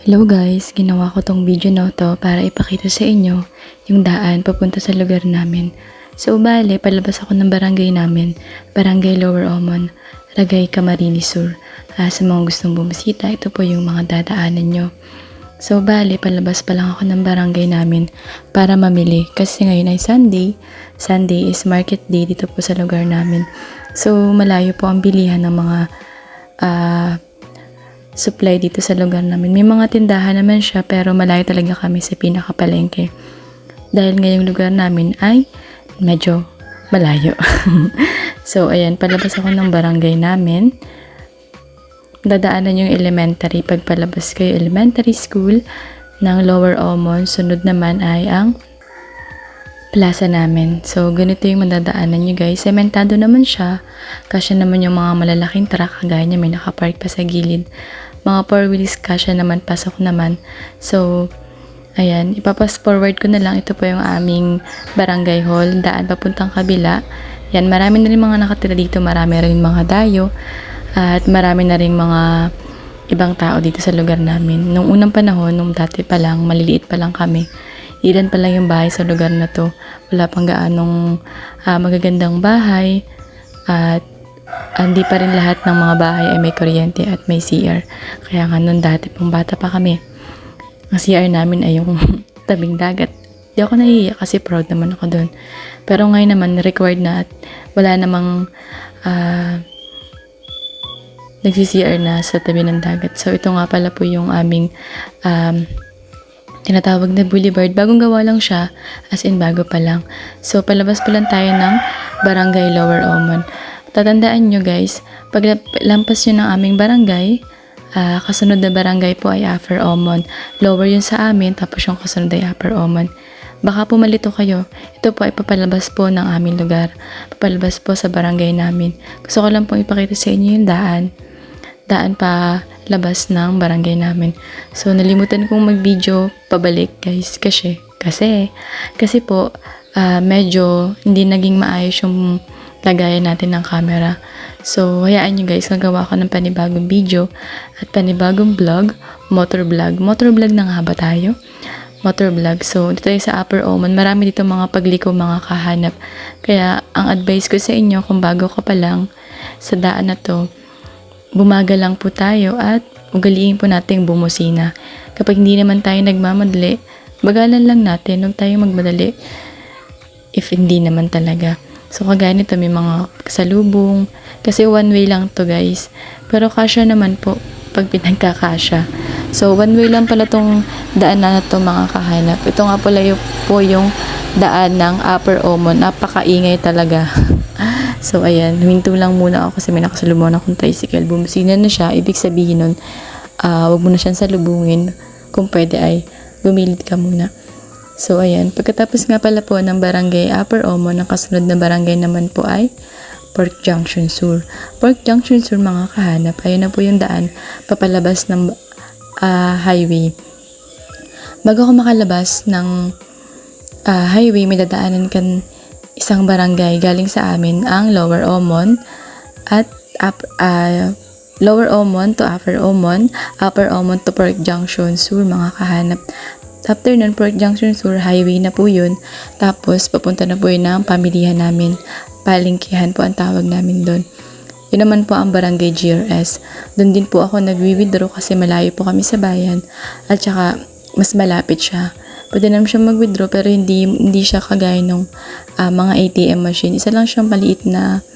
Hello guys, ginawa ko tong video na to para ipakita sa inyo yung daan papunta sa lugar namin. So bale, palabas ako ng barangay namin, Barangay Lower Omon, Ragay Camarines Sur. Ah, sa mga gustong bumisita, ito po yung mga dadaanan nyo. So bale, palabas pa lang ako ng barangay namin para mamili kasi ngayon ay Sunday. Sunday is market day dito po sa lugar namin. So malayo po ang bilihan ng mga ah, supply dito sa lugar namin. May mga tindahan naman siya pero malayo talaga kami sa pinakapalengke. Dahil ngayong lugar namin ay medyo malayo. so ayan, palabas ako ng barangay namin. Dadaanan yung elementary. Pag palabas kayo elementary school ng Lower Omon, sunod naman ay ang plaza namin. So, ganito yung madadaanan nyo guys. Sementado naman siya. Kasya naman yung mga malalaking truck. Kagaya niya, may nakapark pa sa gilid. Mga four wheels, kasya naman, pasok naman. So, ayan, ipapas forward ko na lang. Ito po yung aming barangay hall. Daan papuntang kabila. Yan, marami na rin mga nakatira dito. Marami rin mga dayo. At marami na rin mga ibang tao dito sa lugar namin. Nung unang panahon, nung dati pa lang, maliliit pa lang kami, ilan pa lang yung bahay sa lugar na to. Wala pang gaanong ah, magagandang bahay at hindi pa rin lahat ng mga bahay ay may kuryente at may CR. Kaya nga nun dati pang bata pa kami, ang CR namin ay yung tabing dagat. Di ako nahihiya kasi proud naman ako doon. Pero ngayon naman, required na at wala namang ah, nagsi-CR na sa tabi ng dagat. So, ito nga pala po yung aming um, tinatawag na boulevard. Bagong gawa lang siya, as in bago pa lang. So, palabas pa lang tayo ng Barangay Lower Omon. Tatandaan nyo guys, pag lampas nyo ng aming barangay, ah, kasunod na barangay po ay Upper Omon. Lower yun sa amin, tapos yung kasunod ay Upper Omon. Baka pumalito kayo. Ito po ay papalabas po ng aming lugar. Papalabas po sa barangay namin. Gusto ko lang pong ipakita sa inyo yung daan daan pa labas ng barangay namin. So, nalimutan kong mag-video pabalik, guys. Kasi, kasi, kasi po, ah, medyo hindi naging maayos yung lagayan natin ng camera. So, hayaan nyo guys, nagawa ko ng panibagong video at panibagong vlog, motor vlog. Motor vlog na nga ba tayo? Motor vlog. So, dito tayo sa Upper Oman. Marami dito mga pagliko, mga kahanap. Kaya, ang advice ko sa inyo, kung bago ka pa lang sa daan na to, bumaga lang po tayo at ugaliin po nating bumusina. Kapag hindi naman tayo nagmamadali, bagalan lang natin, huwag tayong magmadali if hindi naman talaga. So, kagaya may mga salubong. Kasi one way lang to guys. Pero kasya naman po pag pinagkakasya. So, one way lang pala tong daan na to mga kahanap. Ito nga pala yung, po yung daan ng Upper Omon. Napakaingay talaga. So, ayan, huminto lang muna ako kasi may nakasalubong akong tricycle. Bumusina na siya. Ibig sabihin nun, ah, wag mo na siyang salubungin. Kung pwede ay, gumilid ka muna. So, ayan. Pagkatapos nga pala po ng barangay Upper Omo, ang kasunod na barangay naman po ay Pork Junction Sur. Pork Junction Sur, mga kahanap, ayun na po yung daan papalabas ng ah, highway. Bago ako makalabas ng ah, highway, may dadaanan kan isang barangay galing sa amin ang Lower Omon at up, ah, Lower Omon to Upper Omon, Upper Omon to Pork Junction Sur, mga kahanap. After nun, Pork Junction Sur, highway na po yun. Tapos, papunta na po yun ng pamilihan namin. Palingkihan po ang tawag namin doon. Yun naman po ang barangay GRS. Doon din po ako nag-withdraw kasi malayo po kami sa bayan. At saka, mas malapit siya. Pwede naman siya mag-withdraw pero hindi, hindi siya kagaya ng ah, mga ATM machine. Isa lang siyang maliit na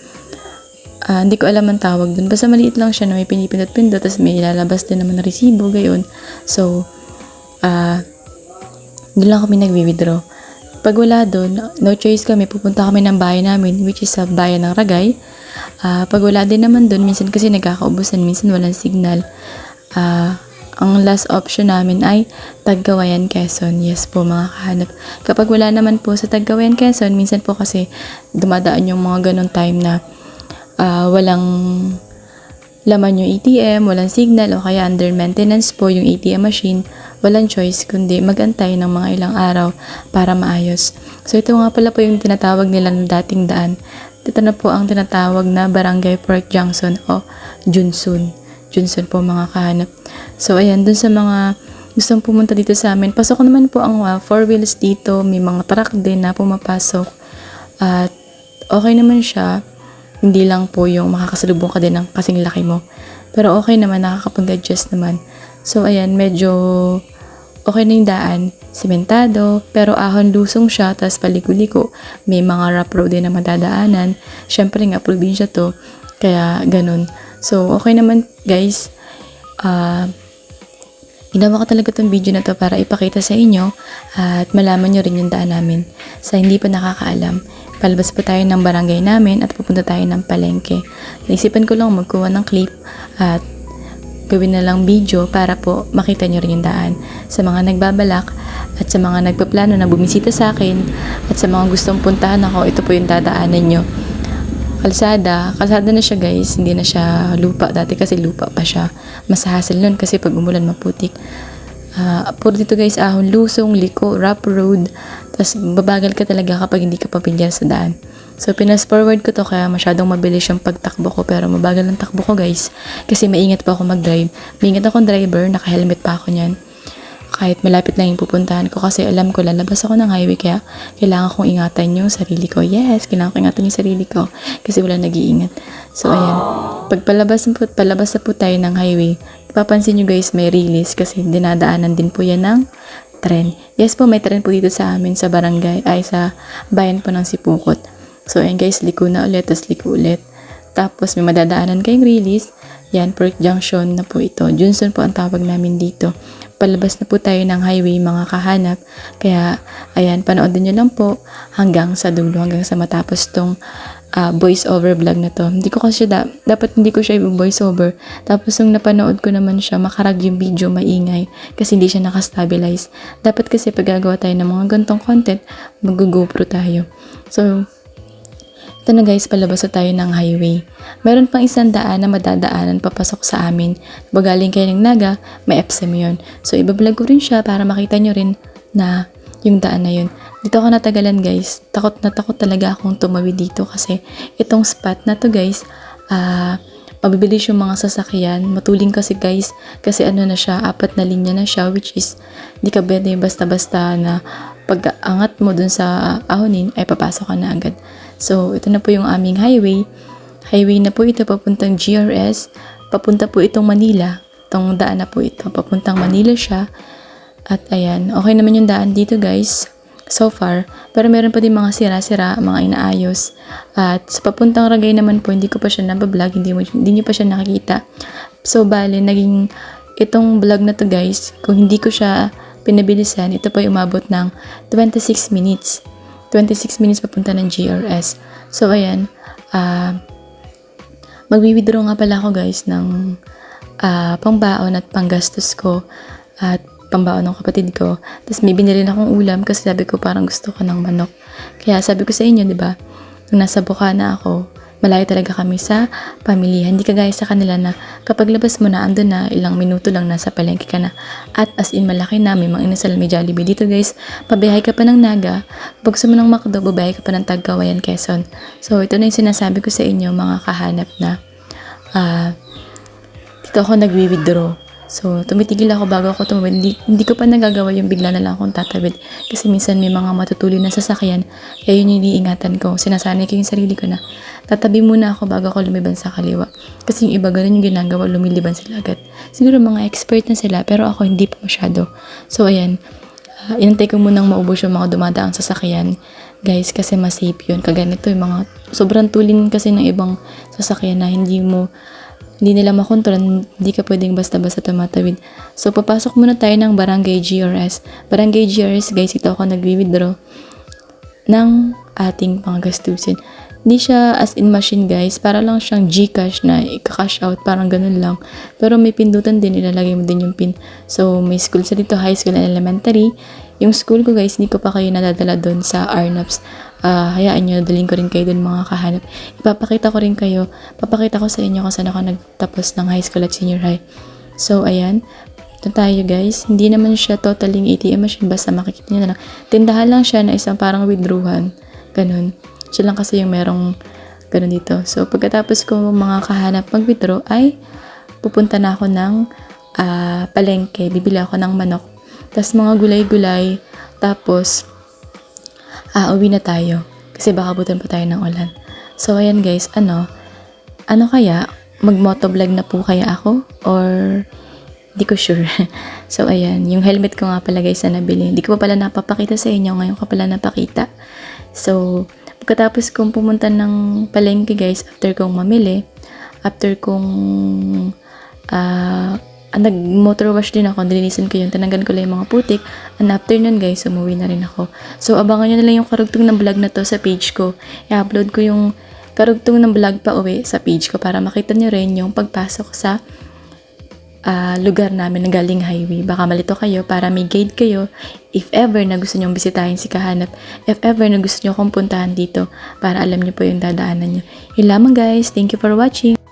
ah, hindi ko alam ang tawag dun. Basta maliit lang siya na may pinipindot-pindot tapos may ilalabas din naman na resibo, gayon. So, ah, doon lang kami nagwi-withdraw. Pag wala doon, no choice kami, pupunta kami ng bayan namin, which is sa bayan ng Ragay. Ah, pag wala din naman doon, minsan kasi nagkakaubusan, minsan walang signal. Ah, ang last option namin ay Taggawayan, Quezon. Yes po mga kahanap. Kapag wala naman po sa Taggawayan, Quezon, minsan po kasi dumadaan yung mga ganong time na ah, walang laman yung ATM, walang signal o kaya under maintenance po yung ATM machine, walang choice kundi magantay ng mga ilang araw para maayos. So ito nga pala po yung tinatawag nila ng dating daan. Ito na po ang tinatawag na Barangay Park Junction o Junsun. Junsun po mga kahanap. So ayan, dun sa mga gustong pumunta dito sa amin. Pasok naman po ang uh, four wheels dito. May mga truck din na pumapasok. At okay naman siya. Hindi lang po yung makakasalubong ka din ng kasing laki mo. Pero okay naman, nakakapag-adjust naman. So, ayan, medyo okay na yung daan. Sementado, pero ahon lusong siya, tapos paliko-liko. May mga rough road din na madadaanan. Siyempre nga, probinsya to. Kaya, ganun. So, okay naman, guys. Ah... Ginawa ko talaga tong video na to para ipakita sa inyo at malaman nyo rin yung daan namin sa hindi pa nakakaalam. Palabas po tayo ng barangay namin at pupunta tayo ng palengke. Naisipan ko lang magkuha ng clip at gawin na lang video para po makita nyo rin yung daan. Sa mga nagbabalak at sa mga nagpaplano na bumisita sa akin at sa mga gustong puntahan ako, ito po yung dadaanan nyo kalsada. Kalsada na siya guys, hindi na siya lupa. Dati kasi lupa pa siya. Mas hassle nun kasi pag umulan maputik. Uh, puro dito guys, ahon, lusong, liko, rough road. Tapos babagal ka talaga kapag hindi ka papindyar sa daan. So, pinas forward ko to kaya masyadong mabilis yung pagtakbo ko pero mabagal ang takbo ko guys. Kasi maingat pa ako mag-drive. Maingat akong driver, naka-helmet pa ako niyan kahit malapit lang yung pupuntahan ko kasi alam ko lalabas ako ng highway kaya kailangan kong ingatan yung sarili ko. Yes, kailangan ko ingatan yung sarili ko kasi wala nag-iingat. So, ayan. Pag palabas, po, palabas na po tayo ng highway, papansin nyo guys may release kasi dinadaanan din po yan ng tren. Yes po, may tren po dito sa amin sa barangay, ay sa bayan po ng Sipukot. So, ayan guys, liko na ulit, tas liko ulit. Tapos, may madadaanan kayong release. Yan, Perk Junction na po ito. Junction po ang tawag namin dito palabas na po tayo ng highway mga kahanap. Kaya, ayan, panoodin nyo lang po hanggang sa dulo, hanggang sa matapos tong uh, voice over vlog na to. Hindi ko kasi da- dapat hindi ko siya i-voice over. Tapos nung napanood ko naman siya, makarag yung video maingay kasi hindi siya nakastabilize. Dapat kasi pag gagawa tayo ng mga gantong content, mag-GoPro tayo. So, ito na guys, palabas na tayo ng highway. Meron pang isang daan na madadaanan papasok sa amin. Bagaling kayo ng Naga, may FSM yun. So, ibablog ko rin siya para makita nyo rin na yung daan na yun. Dito ako natagalan guys. Takot na takot talaga akong tumawid dito kasi itong spot na to guys, ah, uh, mabibilis yung mga sasakyan. Matuling kasi guys, kasi ano na siya, apat na linya na siya, which is, di ka pwede basta-basta na pag angat mo dun sa ahonin, ay papasok ka na agad. So, ito na po yung aming highway. Highway na po ito papuntang GRS. Papunta po itong Manila. Itong daan na po ito. Papuntang Manila siya. At ayan, okay naman yung daan dito guys. So far. Pero meron pa din mga sira-sira, mga inaayos. At sa papuntang Ragay naman po, hindi ko pa siya nabablog. Hindi, mo, hindi nyo pa siya nakikita. So, bali, naging itong vlog na to guys, kung hindi ko siya pinabilisan, ito po ay umabot ng 26 minutes. 26 minutes papunta ng GRS. So, ayan. Uh, Magwi-withdraw nga pala ako guys ng uh, pangbaon at panggastos ko at pambaon ng kapatid ko. Tapos may binili na akong ulam kasi sabi ko parang gusto ko ng manok. Kaya sabi ko sa inyo, di ba, nung nasa Bukana ako, malayo talaga kami sa pamilya. Hindi kagaya sa kanila na kapag labas mo na, andun na, ilang minuto lang nasa palengke ka na. At as in, malaki na, may mga inasal, may Jollibee. Dito guys, pabiyahe ka pa ng Naga, pag mo ng Macdo, babiyahe ka pa ng Tagkawayan, Quezon. So, ito na yung sinasabi ko sa inyo, mga kahanap na uh, dito ako nagwi-withdraw So, tumitigil ako bago ako tumawid. Hindi, hindi ko pa nagagawa yung bigla na lang akong tatawid. Kasi minsan may mga matutuloy na sasakyan. Kaya yun yung iniingatan ko. Sinasanay ko yung sarili ko na tatabi muna ako bago ako lumiban sa kaliwa. Kasi yung iba ganun yung ginagawa, lumiliban sila agad. Siguro mga expert na sila, pero ako hindi pa masyado. So, ayan. Uh, inantay ko munang maubos yung mga dumadaang sasakyan. Guys, kasi mas safe yun. Kaganito yung mga sobrang tulin kasi ng ibang sasakyan na hindi mo hindi nila makontrol, hindi ka pwedeng basta-basta tumatawid. So, papasok muna tayo ng Barangay GRS. Barangay GRS, guys, ito ako nagwi-withdraw ng ating mga gastusin. Hindi siya as in machine guys, para lang siyang Gcash na i-cash out, parang ganun lang. Pero may pindutan din, ilalagay mo din yung pin. So, may school sa dito, high school and elementary. Yung school ko guys, hindi ko pa kayo nadadala doon sa Arnaps uh, hayaan nyo, daling ko rin kayo dun mga kahanap. Ipapakita ko rin kayo, papakita ko sa inyo kung saan ako nagtapos ng high school at senior high. So, ayan. Ito tayo guys. Hindi naman siya totally ATM machine, basta makikita nyo na lang. Tindahan lang siya na isang parang withdrawhan. Ganun. Siya lang kasi yung merong ganun dito. So, pagkatapos ko mga kahanap mag-withdraw ay pupunta na ako ng ah, palengke, bibili ako ng manok. Tapos mga gulay-gulay. Tapos, ah, uwi na tayo. Kasi baka butan pa tayo ng ulan. So, ayan guys, ano, ano kaya, mag-motovlog na po kaya ako? Or, di ko sure. so, ayan, yung helmet ko nga pala guys na nabili. Hindi ko pa pala napapakita sa inyo, ngayon ko pala napakita. So, pagkatapos kong pumunta ng palengke guys, after kong mamili, after kong ah ah, nag-motor wash din ako, nilinisan ko yun, tinanggan ko lang yung mga putik, and after nun guys, umuwi na rin ako. So, abangan nyo na lang yung karugtong ng vlog na to sa page ko. I-upload ko yung karugtong ng vlog pa uwi sa page ko para makita nyo rin yung pagpasok sa ah, lugar namin na galing highway. Baka malito kayo para may guide kayo if ever na gusto nyong bisitahin si Kahanap. If ever na gusto nyo akong puntahan dito para alam nyo po yung dadaanan nyo. Yun lamang guys. Thank you for watching.